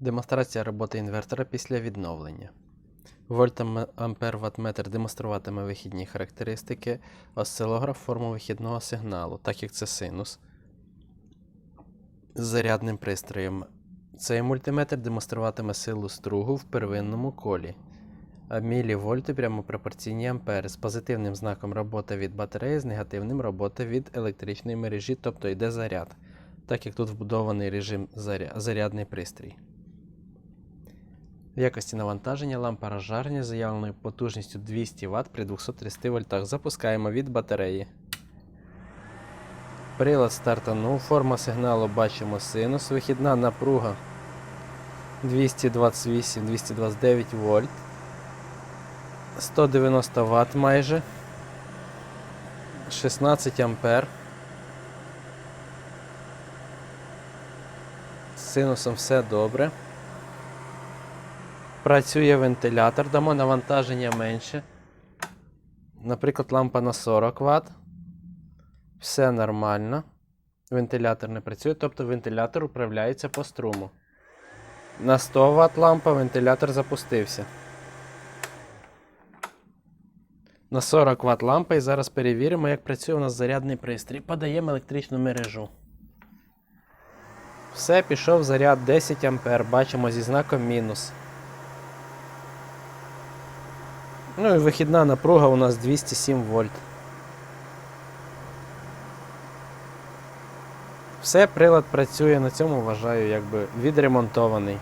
Демонстрація роботи інвертора після відновлення. Вольт ампер демонструватиме вихідні характеристики, осцилограф форму вихідного сигналу, так як це синус з зарядним пристроєм. Цей мультиметр демонструватиме силу стругу в первинному колі. Мілівольти прямо пропорційні ампери з позитивним знаком роботи від батареї, з негативним роботи від електричної мережі, тобто йде заряд, так як тут вбудований режим заря- зарядний пристрій. В якості навантаження лампа розжарення заявленою потужністю 200 Вт при 230 вольтах. Запускаємо від батареї. Прилад стартанув. Форма сигналу бачимо синус. Вихідна напруга 228-229 вольт. 190 Вт майже. 16 ампер. З синусом все добре. Працює вентилятор, дамо навантаження менше. Наприклад, лампа на 40 Вт. Все нормально. Вентилятор не працює, тобто вентилятор управляється по струму. На 100 Вт лампа вентилятор запустився. На 40 Вт лампа і зараз перевіримо, як працює у нас зарядний пристрій. Подаємо електричну мережу. Все, пішов заряд 10 А. Бачимо зі знаком мінус. Ну і вихідна напруга у нас 207 вольт. Все, прилад працює на цьому, вважаю, якби відремонтований.